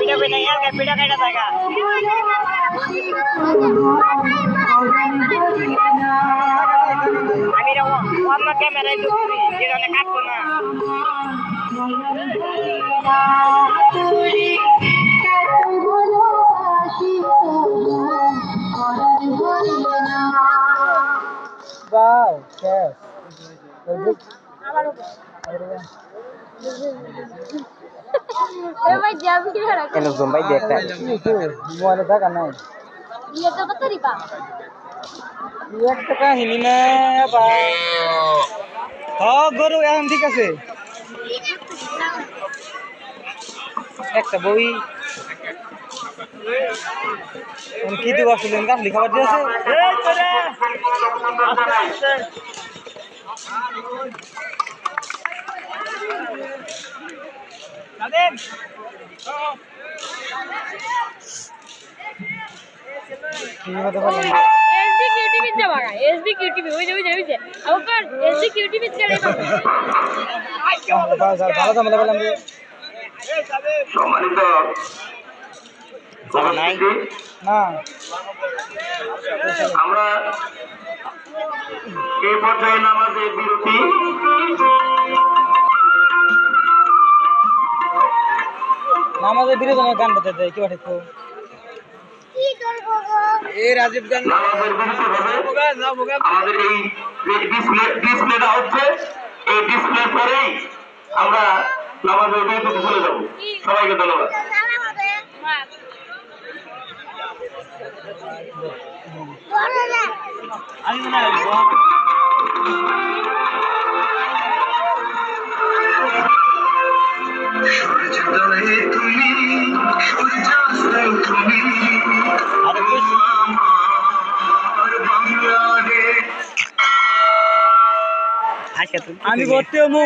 পিঠা পিঠা ইয়ার পিঠা খাইটা থাকা আমি অন্য ক্যামেরায় ঢুকছি যেখানে কাটবো না। কি রাখ মোবাইলে দেখা নাই। ইয়ে তো কত রিবা একটা কাহিনী না বা হ্যাঁ গরু এখন ঠিক আছে একটা বই এখন কি দিব আসলে গাছলি খাবার দিয়েছে কি হতে পারলাম না। এসডি কিউটিভি যা বাগা এসডি কিউটিভি ওই যে ওই যে ওই যে আবার এসডি কিউটিভি চলে ভালো ঝামেলা পেলাম সম্মানিত না। আমরা এই পর্যায়ে নামাজের বিরতি। নামাজের বিরোধনের গান বাজাতে কি পাঠিয়ে এ রাজীব গান নামাজের বিরতি আমাদের এই ডিসপ্লেটা হচ্ছে এই ডিসপ্লে পরেই আমরা নামাজের বিরতিতে চলে যাব। সবাইকে ধন্যবাদ। আমি করতে মু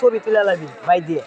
ছবি তুলে লাগবি ভাই দিয়ে।